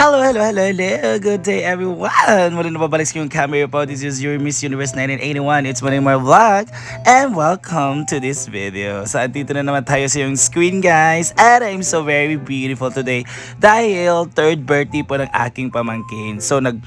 Hello, hello, hello, hello. Good day, everyone. Muli na babalik sa yung camera po. This is your Miss Universe 1981. It's my vlog. And welcome to this video. So, andito na naman tayo sa yung screen, guys. And I'm so very beautiful today. Dahil third birthday po ng aking pamangkin. So, nag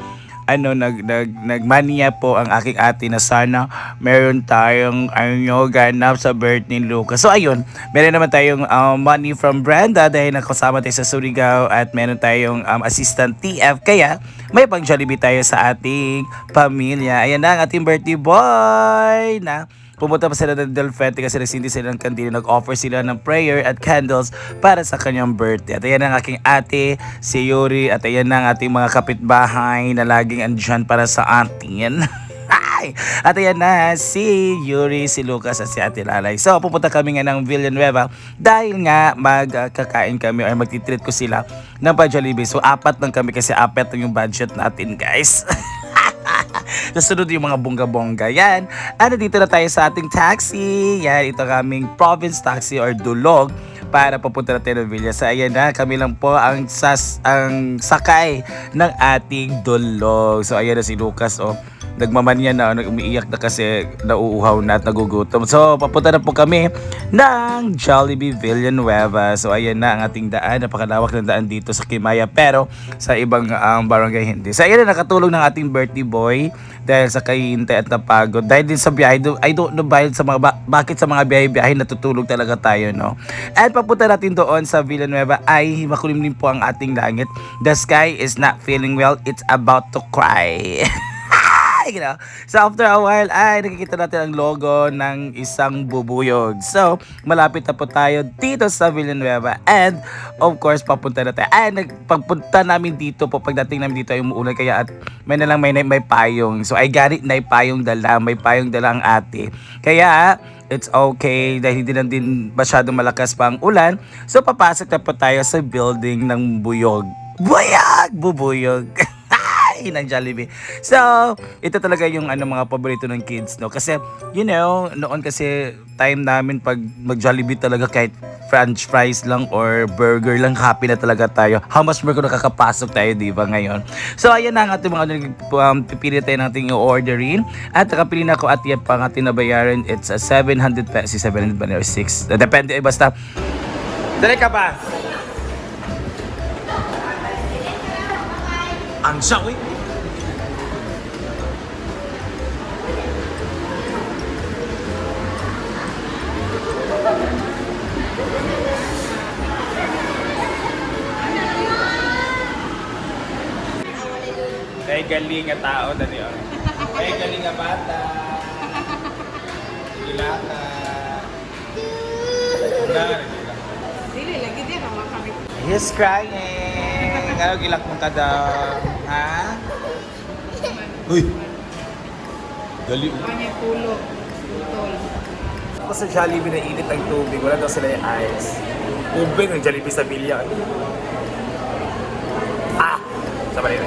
ano nag nag nagmania po ang aking ate na sana meron tayong ano ganap sa birthday ni Lucas. So ayun, meron naman tayong um, money from Brenda dahil nakasama tayo sa Surigao at meron tayong um, assistant TF kaya may pang Jollibee tayo sa ating pamilya. Ayan na ang ating birthday boy na Pumunta pa sila ng Del Fuente kasi nagsindi sila ng kandila. Nag-offer sila ng prayer at candles para sa kanyang birthday. At ayan ang aking ate, si Yuri. At ayan ang ating mga kapitbahay na laging andyan para sa atin. Ay! At ayan na si Yuri, si Lucas at si Ate Lalay. So pupunta kami nga ng Villanueva dahil nga magkakain kami or magtitreat ko sila ng pa Jollibee. So apat lang kami kasi apat lang yung budget natin guys. Nasunod yung mga bongga-bongga. Yan. Ano dito na tayo sa ating taxi. Yan, ito kaming province taxi or dulog para papunta na tayo ng Villa. So ayan na, kami lang po ang, sas, ang sakay ng ating dulog. So ayan na si Lucas oh nagmamanya na, nag umiiyak na kasi nauuhaw na at nagugutom. So, papunta na po kami ng Jollibee Villanueva. So, ayan na ang ating daan. Napakalawak ng daan dito sa Kimaya. Pero, sa ibang um, barangay hindi. So, ayan na nakatulong ng ating birthday boy dahil sa kahihintay at napagod. Dahil din sa biyahe, I don't know dahil sa mga, ba- bakit sa mga biyahe-biyahe natutulog talaga tayo, no? At papunta natin doon sa Villanueva ay makulimlim po ang ating langit. The sky is not feeling well. It's about to cry. Ay, you know. So after a while ay nakikita natin ang logo ng isang bubuyog. So malapit na po tayo dito sa Villanueva and of course papunta na tayo. Ay nagpagpunta namin dito po pagdating namin dito ay umuulan kaya at may na lang may, may payong. So I got it na payong dala, may payong dala ang ate. Kaya it's okay dahil hindi na din masyadong malakas pa ang ulan. So papasok na po tayo sa building ng buyog. Buyog! Bubuyog! Ay, ng Jollibee. So, ito talaga yung ano mga paborito ng kids, no? Kasi, you know, noon kasi time namin pag mag-Jollibee talaga kahit french fries lang or burger lang, happy na talaga tayo. How much more kung nakakapasok tayo, di ba, ngayon? So, ayan na ang ating mga um, pipili tayo nating i-orderin. At nakapili na ako at yan pa ang ating nabayaran. It's a 700 pesos, 700 ba or 6? Depende, eh, basta. Dali ka ba? Ang sawi. Galing nga tao dali oh. Ay galing nga bata. Ilaka. Dili, lagi din ang mga kami. He's crying. Ano gilak mo ka daw? Ha? Uy. Gali. Kanya pulo. Putol. Ako sa Jollibee na init ang tubig. Wala daw sila yung ice. Ubing ng Jollibee sa bilya. Ah! Rin. It's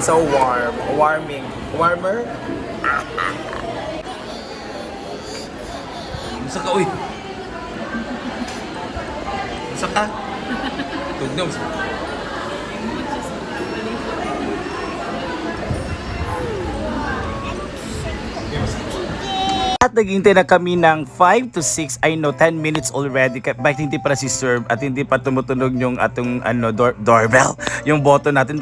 so warm. Warming. Warmer? Musa ka, uy! Musa ka? Tugnaw. At naghintay na kami ng 5 to 6, I know, 10 minutes already. Bakit hindi pa si-serve at hindi pa tumutunog yung atong ano, door, doorbell, yung button natin.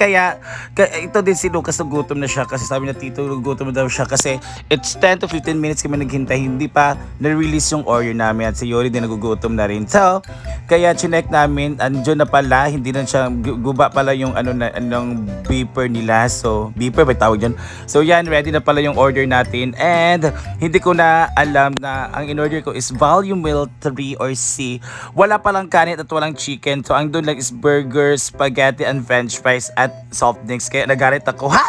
Kaya, ka- ito din si Lucas nagutom na siya kasi sabi na tito nagutom na daw siya kasi it's 10 to 15 minutes kami naghintay hindi pa na-release yung order namin at si Yori din nagugutom na rin. So, kaya chinek namin, andyan na pala, hindi na siya, gu- guba pala yung ano na, anong beeper nila. So, beeper ba tawag dyan? So, yan, ready na pala yung order natin and hindi ko na alam na ang in-order ko is volume meal 3 or C. Wala palang kanin at walang chicken. So, ang doon lang is burger, spaghetti, and french fries at soft drinks. Kaya nagalit ako, ha?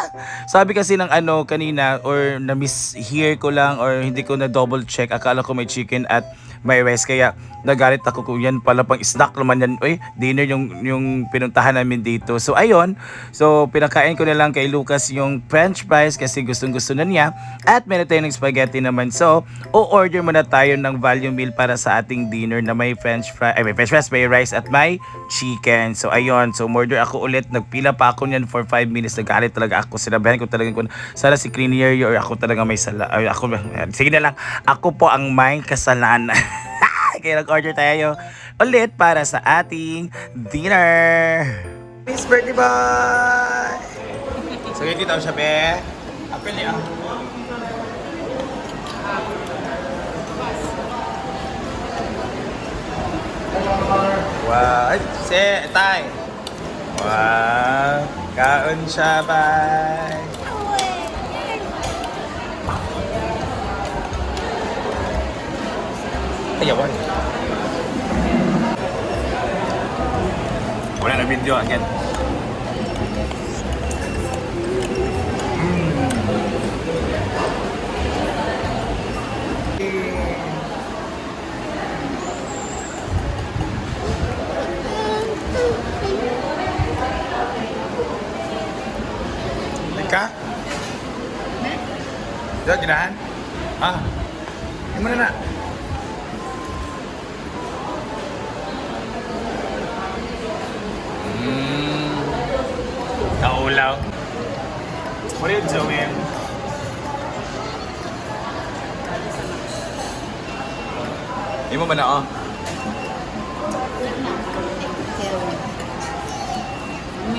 Sabi kasi ng ano kanina or na-miss hear ko lang or hindi ko na double check. Akala ko may chicken at may rice. Kaya nagalit ako kung yan pala pang snack naman yan. Uy, dinner yung, yung pinuntahan namin dito. So ayun, so pinakain ko na lang kay Lucas yung french fries kasi gustong gusto na niya. At meron tayong spaghetti naman. So, o-order muna tayo ng value meal para sa ating dinner na may french fries, ay may french fries, may rice at may chicken. So ayun, so order ako ulit. Nagpila pa ako niyan for 5 minutes. Nagalit talaga ako. Sinabihan ko talaga kung sana si Cleanier or ako talaga may sala. Ay, ako, sige na lang. Ako po ang may kasalanan. Kaya nag-order tayo ulit para sa ating dinner. Miss birthday boy! So, hindi daw siya, be. Apel niya. Wow! Ay, si, tay! Wow! Kaon siya, bye! Ayawan. Wala na video again. Kaulaw. What are you doing? Hindi mo ba na oh?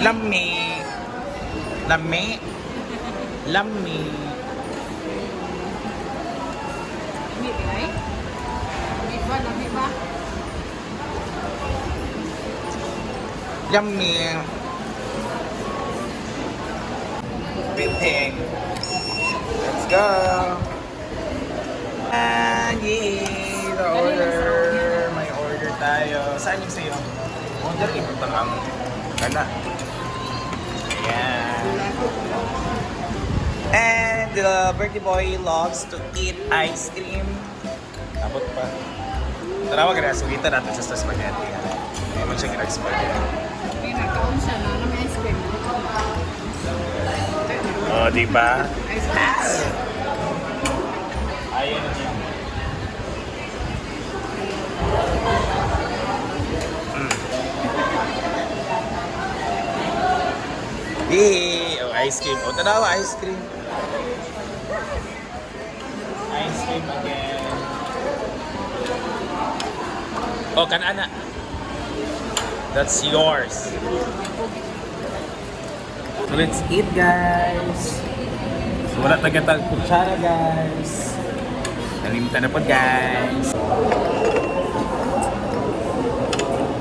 Lami. Lami. Lami. Lami ba eh? Lami ba? Lami ba? Yummy. Pimping. Let's go. Ah, yay! The order. May order tayo. Saan yung sa'yo? Order ito lang. Kana. Ayan. And the birthday boy loves to eat ice cream. Abot pa. Tarawa ka na, suwitan natin sa spaghetti. Hindi mo siya ginag-spaghetti. May nagkaon siya na cream. Oh, di ba? Ice cream. Ayun yun. Yay! Oh, ice cream. Oh, tanawa, ice cream. Ice cream again. Oh, kanana. That's yours. So let's eat, guys. So, wala tagatag kutsara, guys. Nalimutan na po, guys.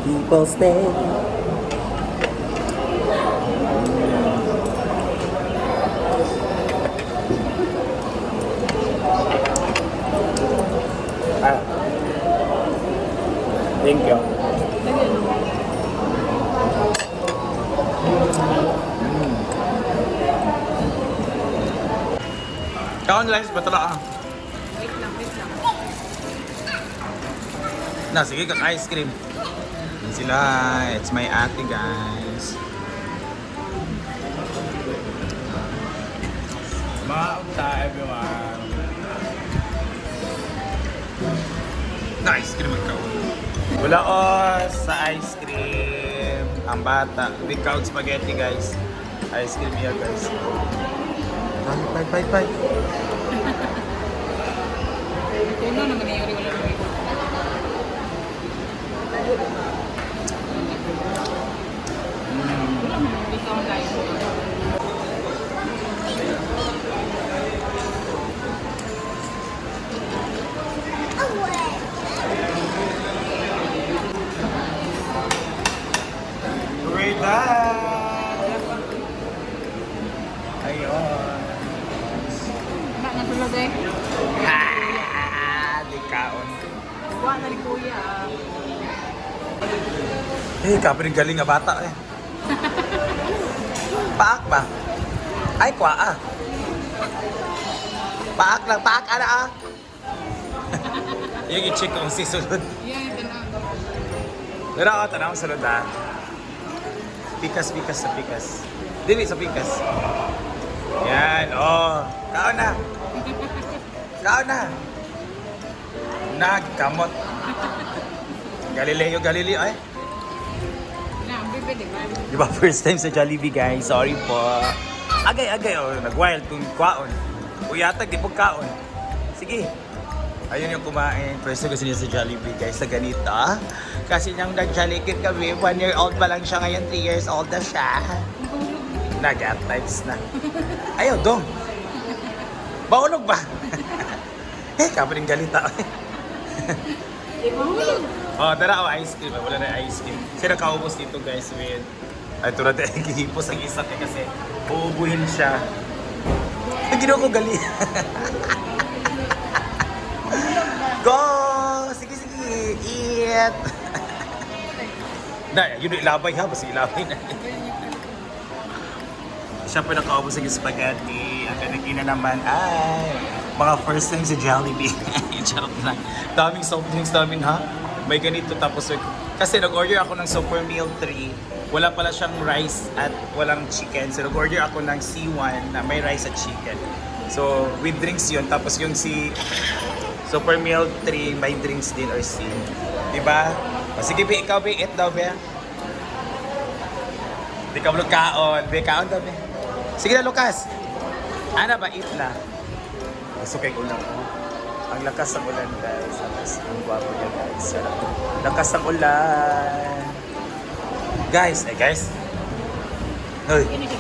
People stay. Ah. Thank you. Kaon sa batala ah. Wait lang, wait lang. Na, sige, kaka-ice cream. Yan sila. It's my ate, guys. Maunta, everyone. Na, ice cream ikaw. Wala oh, sa ice cream. Ang bata. Without spaghetti, guys. Ice cream yan, guys. Bye, bye, bye, bye. Hindi ka online. We're done! Ayun. Wala na tulad eh. Ha! Kaon. Wala na ni kuya. ah. Eh, kapag galing nga bata eh. Paak ba? Ay, kwa ah. Paak lang, paak ana ah. Yung i-check kung si sulod. Yan, ito na. Pero ako, tanong sulod ha. Pikas, pikas sa pikas. Dili sa pikas. Yan, oh. Kaon na. Kaon na. Nagkamot. Galileo, Galileo, ay. Di ba first time sa Jollibee guys? Sorry po. Agay, agay, oh. Nag-wild kung kwaon. Uyatag, di po kaon. Sige. Ayun yung kumain. First time kasi niya sa Jollibee guys sa ganito. Kasi nang nag-Jollibee kami, one year old pa lang siya ngayon, three years old na siya. Nag-at times na. Ayaw, dong. Baulog ba? eh, kamo rin galita. Oh, tara ako ice cream. Wala na ice cream. Sino kaubos dito guys with... Ay, tulad na gihipos ang isa eh, kasi uubuhin siya. Ay, ginawa ko gali. Go! Sige, sige. Eat! Na, yun ilabay ha. Basta ilabay na. Siya pa nakaubos ng spaghetti. Ang kanagina naman ay mga first time sa Jollibee. Charot lang. Daming soft drinks namin ha. May ganito tapos kasi nag-order ako ng Super Meal 3. Wala pala siyang rice at walang chicken. So nag-order ako ng C1 na may rice at chicken. So with drinks yun. Tapos yung si Super Meal 3 may drinks din or C. Diba? Sige, be, ikaw, be, eat daw, be. Di ka kaon. Be, kaon daw, be. Sige na, Lucas. Ana ba, eat na. Gusto kay ulan ko. Ang lakas ng ulan, guys. Ang lakas ng gwapo niya, guys. Sarap. Lakas ng ulan. Guys, eh, guys. Hoy. Ginuo?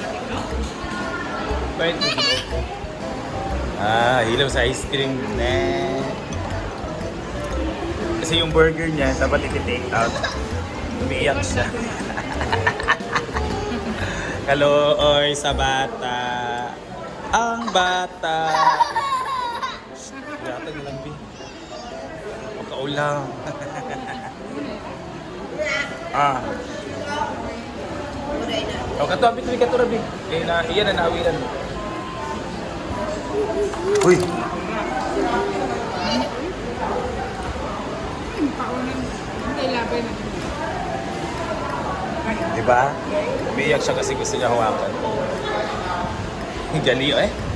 Ah, hilaw sa ice cream. Ne. Kasi yung burger niya, dapat i-take out. Umiiyak siya. Kalooy sa bata. Ang bata. Pagkaulang. ah. O, kato, Bi, tuloy kato, Bi. Eh, na, iyan na naawilan. Uy! Paunan. Hindi, labay na. Di ba? Umiiyak siya kasi gusto niya hawakan. Gali, eh.